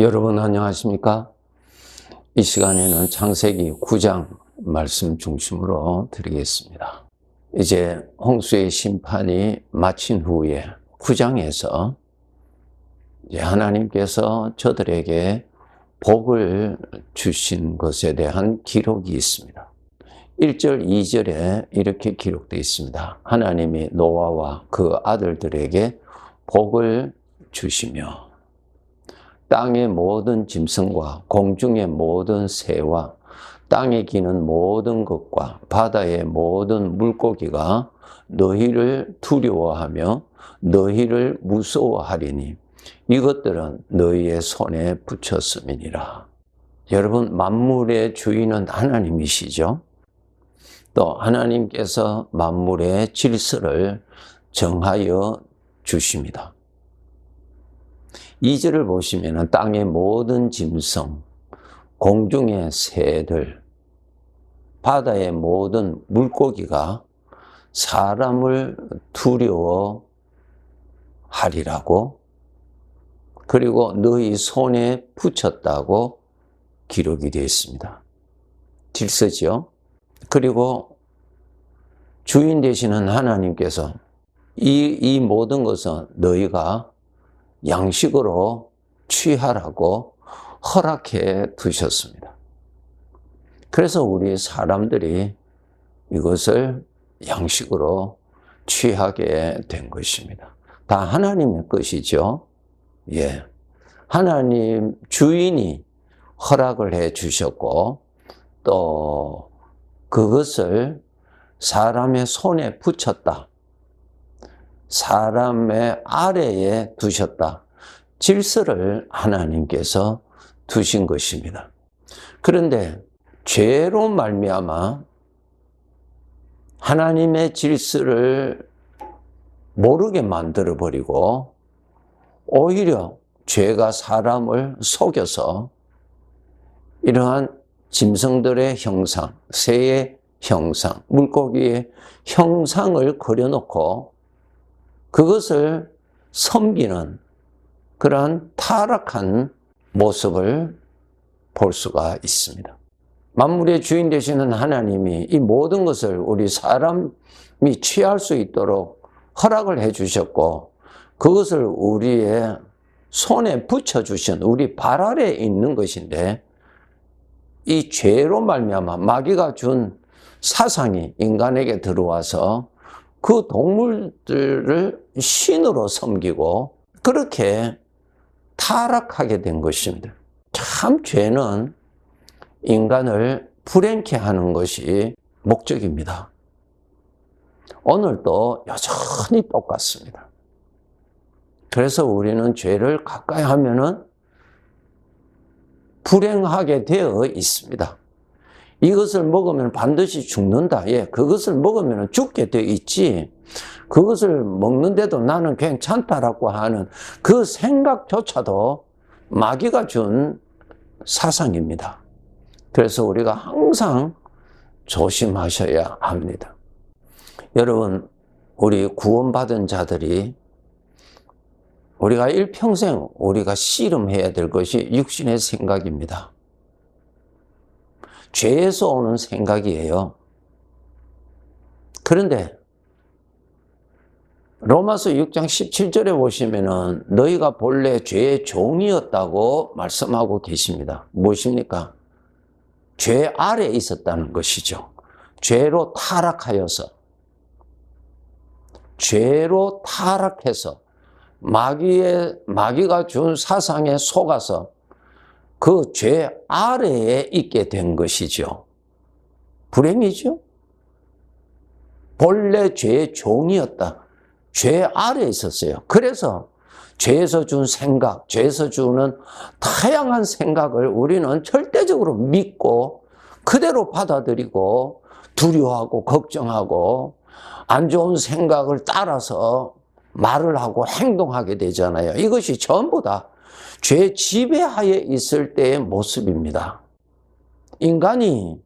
여러분 안녕하십니까? 이 시간에는 창세기 9장 말씀 중심으로 드리겠습니다. 이제 홍수의 심판이 마친 후에 9장에서 이제 하나님께서 저들에게 복을 주신 것에 대한 기록이 있습니다. 1절, 2절에 이렇게 기록되어 있습니다. 하나님이 노아와 그 아들들에게 복을 주시며 땅의 모든 짐승과 공중의 모든 새와 땅에 기는 모든 것과 바다의 모든 물고기가 너희를 두려워하며 너희를 무서워하리니 이것들은 너희의 손에 붙였음이니라. 여러분, 만물의 주인은 하나님이시죠? 또 하나님께서 만물의 질서를 정하여 주십니다. 2절을 보시면 땅의 모든 짐승, 공중의 새들, 바다의 모든 물고기가 사람을 두려워하리라고 그리고 너희 손에 붙였다고 기록이 되어 있습니다. 질서죠. 그리고 주인 되시는 하나님께서 이, 이 모든 것은 너희가 양식으로 취하라고 허락해 두셨습니다. 그래서 우리 사람들이 이것을 양식으로 취하게 된 것입니다. 다 하나님의 것이죠. 예. 하나님 주인이 허락을 해 주셨고 또 그것을 사람의 손에 붙였다. 사람의 아래에 두셨다. 질서를 하나님께서 두신 것입니다. 그런데 죄로 말미암아 하나님의 질서를 모르게 만들어 버리고 오히려 죄가 사람을 속여서 이러한 짐승들의 형상, 새의 형상, 물고기의 형상을 그려놓고 그것을 섬기는 그러한 타락한 모습을 볼 수가 있습니다. 만물의 주인 되시는 하나님이 이 모든 것을 우리 사람이 취할 수 있도록 허락을 해 주셨고 그것을 우리의 손에 붙여 주신 우리 발 아래에 있는 것인데 이 죄로 말미암아 마귀가 준 사상이 인간에게 들어와서 그 동물들을 신으로 섬기고 그렇게 타락하게 된 것입니다. 참 죄는 인간을 불행케 하는 것이 목적입니다. 오늘도 여전히 똑같습니다. 그래서 우리는 죄를 가까이 하면은 불행하게 되어 있습니다. 이것을 먹으면 반드시 죽는다. 예, 그것을 먹으면 죽게 되어 있지. 그것을 먹는데도 나는 괜찮다라고 하는 그 생각조차도 마귀가 준 사상입니다. 그래서 우리가 항상 조심하셔야 합니다. 여러분, 우리 구원받은 자들이 우리가 일평생 우리가 씨름해야 될 것이 육신의 생각입니다. 죄에서 오는 생각이에요. 그런데 로마서 6장 17절에 보시면은 너희가 본래 죄의 종이었다고 말씀하고 계십니다. 무엇입니까? 죄 아래 있었다는 것이죠. 죄로 타락하여서 죄로 타락해서 마귀의 마귀가 준 사상에 속아서 그 죄 아래에 있게 된 것이죠. 불행이죠. 본래 죄의 종이었다. 죄 아래에 있었어요. 그래서 죄에서 준 생각, 죄에서 주는 다양한 생각을 우리는 절대적으로 믿고 그대로 받아들이고 두려워하고 걱정하고 안 좋은 생각을 따라서 말을 하고 행동하게 되잖아요. 이것이 전부 다 죄 지배하에 있을 때의 모습입니다. 인간이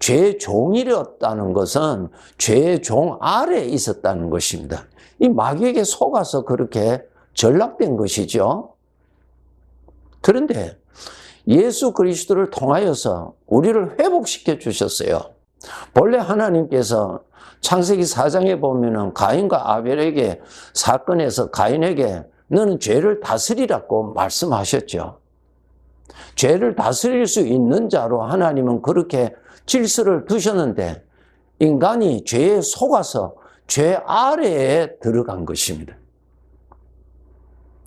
죄의 종이었다는 것은 죄의 종 아래에 있었다는 것입니다. 이 마귀에게 속아서 그렇게 전락된 것이죠. 그런데 예수 그리스도를 통하여서 우리를 회복시켜 주셨어요. 본래 하나님께서 창세기 4장에 보면은 가인과 아벨에게 사건에서 가인에게 너는 죄를 다스리라고 말씀하셨죠. 죄를 다스릴 수 있는 자로 하나님은 그렇게 질서를 두셨는데 인간이 죄에 속아서 죄 아래에 들어간 것입니다.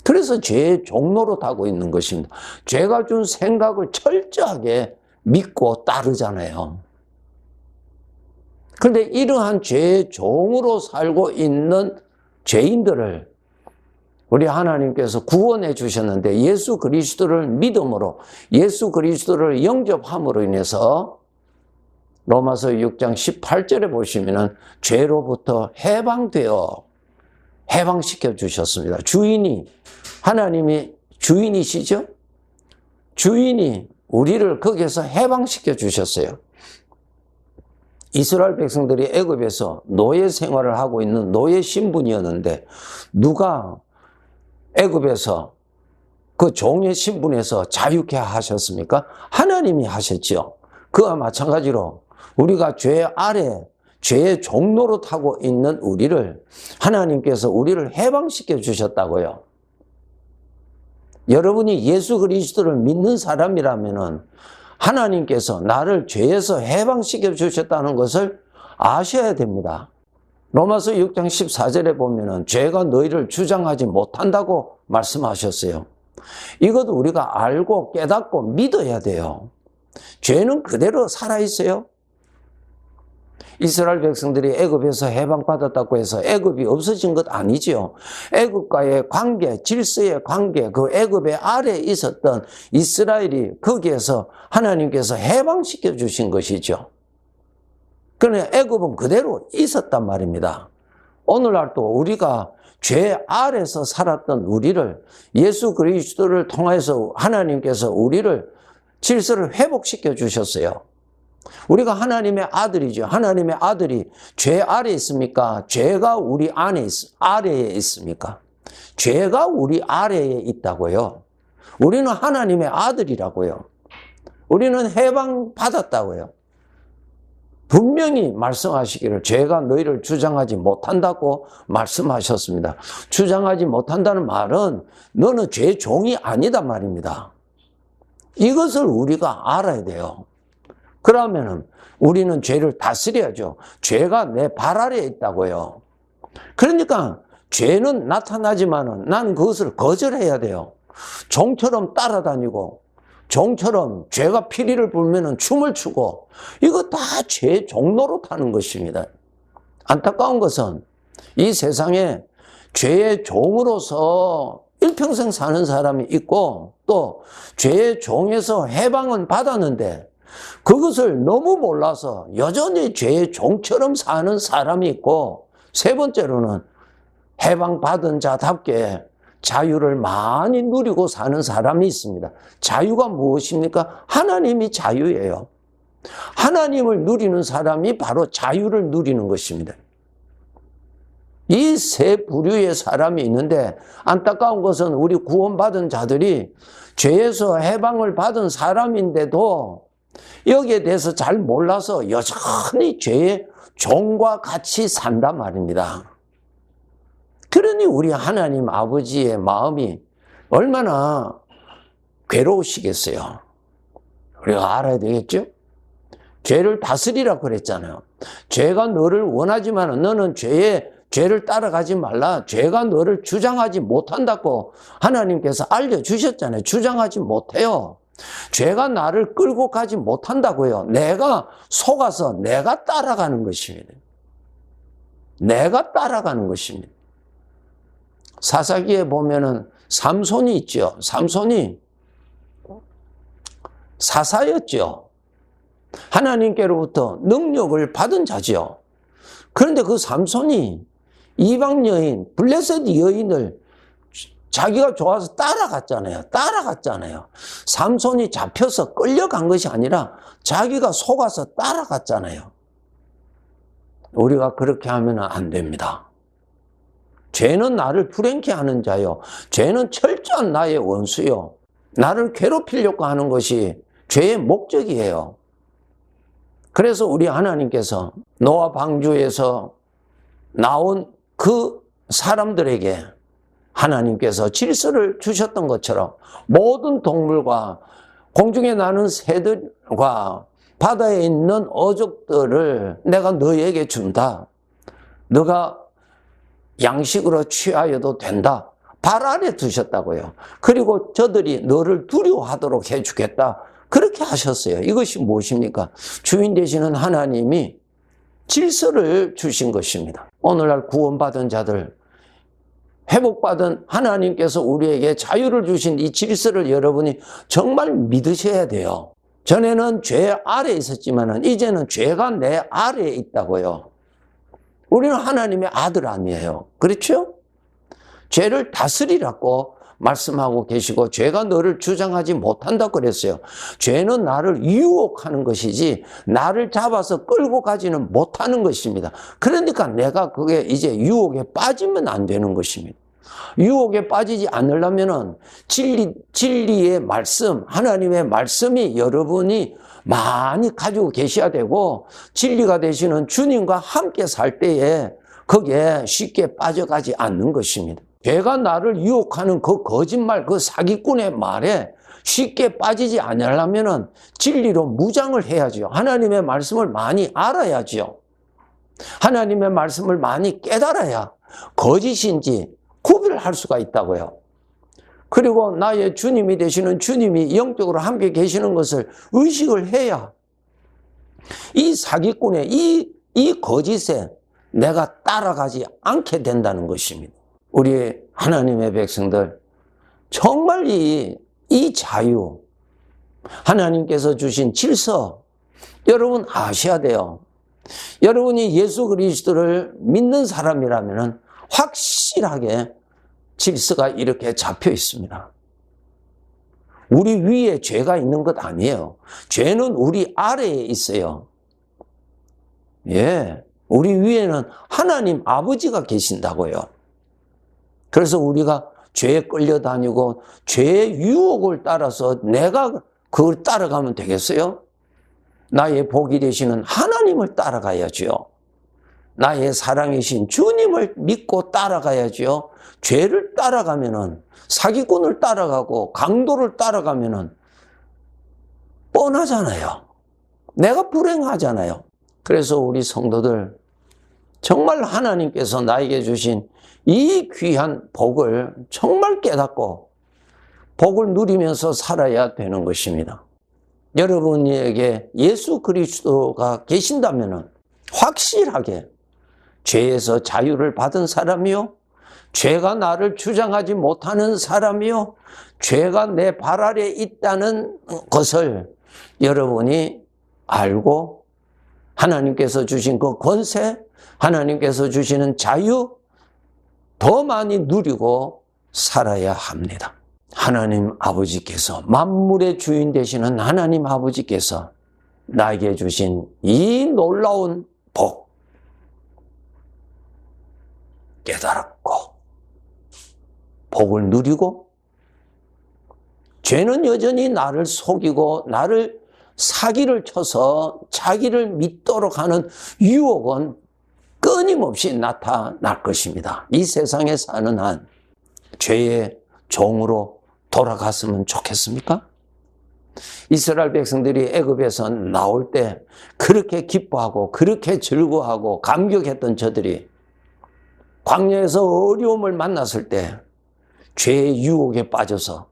그래서 죄의 종로로 타고 있는 것입니다. 죄가 준 생각을 철저하게 믿고 따르잖아요. 그런데 이러한 죄의 종으로 살고 있는 죄인들을 우리 하나님께서 구원해 주셨는데 예수 그리스도를 믿음으로 예수 그리스도를 영접함으로 인해서 로마서 6장 18절에 보시면은 죄로부터 해방되어 해방시켜 주셨습니다. 주인이 하나님이 주인이시죠? 주인이 우리를 거기에서 해방시켜 주셨어요. 이스라엘 백성들이 애굽에서 노예 생활을 하고 있는 노예 신분이었는데 누가 애굽에서 그 종의 신분에서 자유케 하셨습니까? 하나님이 하셨지요. 그와 마찬가지로 우리가 죄 아래 죄의 종로로 타고 있는 우리를 하나님께서 우리를 해방시켜 주셨다고요. 여러분이 예수 그리스도를 믿는 사람이라면은 하나님께서 나를 죄에서 해방시켜 주셨다는 것을 아셔야 됩니다. 로마서 6장 14절에 보면은 죄가 너희를 주장하지 못한다고 말씀하셨어요. 이것도 우리가 알고 깨닫고 믿어야 돼요. 죄는 그대로 살아 있어요. 이스라엘 백성들이 애굽에서 해방받았다고 해서 애굽이 없어진 것 아니지요. 애굽과의 관계, 질서의 관계, 그 애굽의 아래에 있었던 이스라엘이 거기에서 하나님께서 해방시켜 주신 것이죠. 그러나 애굽은 그대로 있었단 말입니다. 오늘날 또 우리가 죄 아래서 살았던 우리를 예수 그리스도를 통해서 하나님께서 우리를 질서를 회복시켜 주셨어요. 우리가 하나님의 아들이죠. 하나님의 아들이 죄 아래에 있습니까? 죄가 우리 안에 있, 아래에 있습니까? 죄가 우리 아래에 있다고요. 우리는 하나님의 아들이라고요. 우리는 해방 받았다고요. 분명히 말씀하시기를 죄가 너희를 주장하지 못한다고 말씀하셨습니다. 주장하지 못한다는 말은 너는 죄 종이 아니다 말입니다. 이것을 우리가 알아야 돼요. 그러면은 우리는 죄를 다스려야죠. 죄가 내 발 아래에 있다고요. 그러니까 죄는 나타나지만은 난 그것을 거절해야 돼요. 종처럼 따라다니고 종처럼 죄가 피리를 불면은 춤을 추고 이거 다 죄 종로로 타는 것입니다. 안타까운 것은 이 세상에 죄의 종으로서 일평생 사는 사람이 있고 또 죄의 종에서 해방은 받았는데 그것을 너무 몰라서 여전히 죄의 종처럼 사는 사람이 있고 세 번째로는 해방받은 자답게 자유를 많이 누리고 사는 사람이 있습니다. 자유가 무엇입니까? 하나님이 자유예요. 하나님을 누리는 사람이 바로 자유를 누리는 것입니다. 이 세 부류의 사람이 있는데 안타까운 것은 우리 구원받은 자들이 죄에서 해방을 받은 사람인데도 여기에 대해서 잘 몰라서 여전히 죄의 종과 같이 산단 말입니다. 그러니 우리 하나님 아버지의 마음이 얼마나 괴로우시겠어요. 우리가 알아야 되겠죠? 죄를 다스리라 그랬잖아요. 죄가 너를 원하지만 너는 죄에 죄를 따라가지 말라. 죄가 너를 주장하지 못한다고 하나님께서 알려주셨잖아요. 주장하지 못해요. 죄가 나를 끌고 가지 못한다고요. 내가 속아서 내가 따라가는 것입니다. 내가 따라가는 것입니다. 사사기에 보면은 삼손이 있죠. 삼손이 사사였죠. 하나님께로부터 능력을 받은 자죠. 그런데 그 삼손이 이방 여인, 블레셋 여인을 자기가 좋아서 따라갔잖아요. 따라갔잖아요. 삼손이 잡혀서 끌려간 것이 아니라 자기가 속아서 따라갔잖아요. 우리가 그렇게 하면 안 됩니다. 죄는 나를 불행케 하는 자요. 죄는 철저한 나의 원수요. 나를 괴롭히려고 하는 것이 죄의 목적이에요. 그래서 우리 하나님께서 노아 방주에서 나온 그 사람들에게 하나님께서 질서를 주셨던 것처럼 모든 동물과 공중에 나는 새들과 바다에 있는 어족들을 내가 너에게 준다. 너가 양식으로 취하여도 된다. 발 아래 두셨다고요. 그리고 저들이 너를 두려워하도록 해주겠다. 그렇게 하셨어요. 이것이 무엇입니까? 주인 되시는 하나님이 질서를 주신 것입니다. 오늘날 구원받은 자들, 회복받은 하나님께서 우리에게 자유를 주신 이 질서를 여러분이 정말 믿으셔야 돼요. 전에는 죄 아래에 있었지만 이제는 죄가 내 아래에 있다고요. 우리는 하나님의 아들 아니에요. 그렇죠? 죄를 다스리라고 말씀하고 계시고 죄가 너를 주장하지 못한다 그랬어요. 죄는 나를 유혹하는 것이지 나를 잡아서 끌고 가지는 못하는 것입니다. 그러니까 내가 그게 이제 유혹에 빠지면 안 되는 것입니다. 유혹에 빠지지 않으려면은 진리, 진리의 말씀, 하나님의 말씀이 여러분이 많이 가지고 계셔야 되고 진리가 되시는 주님과 함께 살 때에 거기에 쉽게 빠져가지 않는 것입니다. 죄가 나를 유혹하는 그 거짓말, 그 사기꾼의 말에 쉽게 빠지지 않으려면은 진리로 무장을 해야지요. 하나님의 말씀을 많이 알아야지요. 하나님의 말씀을 많이 깨달아야 거짓인지 구별할 수가 있다고요. 그리고 나의 주님이 되시는 주님이 영적으로 함께 계시는 것을 의식을 해야 이 사기꾼의 이, 이 거짓에 내가 따라가지 않게 된다는 것입니다. 우리 하나님의 백성들, 정말 이, 이 자유, 하나님께서 주신 질서, 여러분 아셔야 돼요. 여러분이 예수 그리스도를 믿는 사람이라면 확실하게 질서가 이렇게 잡혀 있습니다. 우리 위에 죄가 있는 것 아니에요. 죄는 우리 아래에 있어요. 예. 우리 위에는 하나님 아버지가 계신다고요. 그래서 우리가 죄에 끌려다니고 죄의 유혹을 따라서 내가 그걸 따라가면 되겠어요? 나의 복이 되시는 하나님을 따라가야지요. 나의 사랑이신 주님을 믿고 따라가야지요. 죄를 따라가면은 사기꾼을 따라가고 강도를 따라가면은 뻔하잖아요. 내가 불행하잖아요. 그래서 우리 성도들 정말 하나님께서 나에게 주신 이 귀한 복을 정말 깨닫고 복을 누리면서 살아야 되는 것입니다. 여러분에게 예수 그리스도가 계신다면 확실하게 죄에서 자유를 받은 사람이요. 죄가 나를 주장하지 못하는 사람이요. 죄가 내 발 아래 있다는 것을 여러분이 알고 하나님께서 주신 그 권세, 하나님께서 주시는 자유 더 많이 누리고 살아야 합니다. 하나님 아버지께서 만물의 주인 되시는 하나님 아버지께서 나에게 주신 이 놀라운 복 깨달았고 복을 누리고 죄는 여전히 나를 속이고 나를 사기를 쳐서 자기를 믿도록 하는 유혹은 끊임없이 나타날 것입니다. 이 세상에 사는 한 죄의 종으로 돌아갔으면 좋겠습니까? 이스라엘 백성들이 애굽에서 나올 때 그렇게 기뻐하고 그렇게 즐거워하고 감격했던 저들이 광야에서 어려움을 만났을 때 죄의 유혹에 빠져서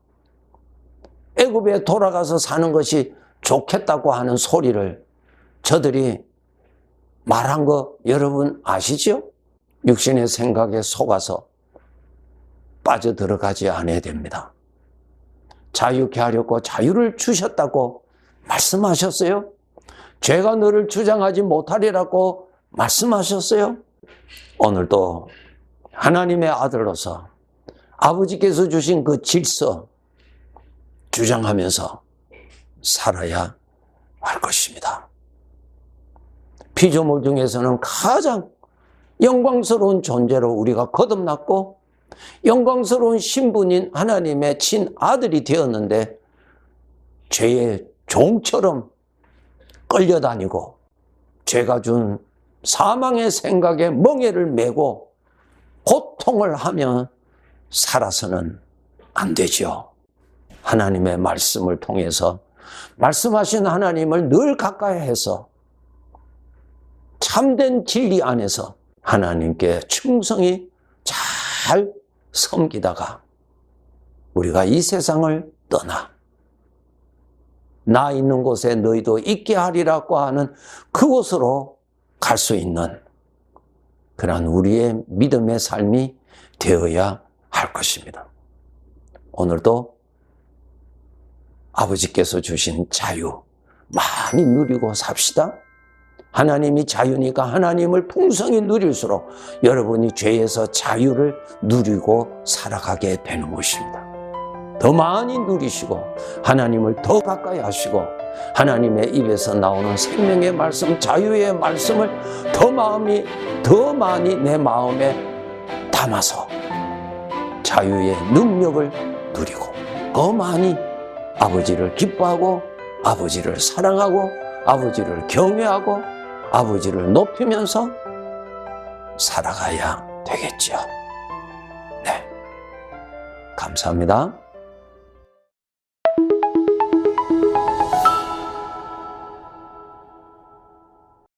애굽에 돌아가서 사는 것이 좋겠다고 하는 소리를 저들이 말한 거 여러분 아시죠? 육신의 생각에 속아서 빠져들어가지 않아야 됩니다. 자유케 하려고 자유를 주셨다고 말씀하셨어요? 죄가 너를 주장하지 못하리라고 말씀하셨어요? 오늘도 하나님의 아들로서 아버지께서 주신 그 질서 주장하면서 살아야 할 것입니다. 피조물 중에서는 가장 영광스러운 존재로 우리가 거듭났고 영광스러운 신분인 하나님의 친아들이 되었는데 죄의 종처럼 끌려다니고 죄가 준 사망의 생각에 멍에를 메고 고통을 하며 살아서는 안 되죠. 하나님의 말씀을 통해서 말씀하신 하나님을 늘 가까이 해서 참된 진리 안에서 하나님께 충성히 잘 섬기다가 우리가 이 세상을 떠나 나 있는 곳에 너희도 있게 하리라고 하는 그곳으로 갈 수 있는 그러한 우리의 믿음의 삶이 되어야 할 것입니다. 오늘도 아버지께서 주신 자유 많이 누리고 삽시다. 하나님이 자유니까 하나님을 풍성히 누릴수록 여러분이 죄에서 자유를 누리고 살아가게 되는 것입니다. 더 많이 누리시고 하나님을 더 가까이 하시고 하나님의 입에서 나오는 생명의 말씀, 자유의 말씀을 더 마음이 더 많이 내 마음에 담아서 자유의 능력을 누리고 더 많이 아버지를 기뻐하고 아버지를 사랑하고 아버지를 경외하고 아버지를 높이면서 살아가야 되겠죠. 네. 감사합니다.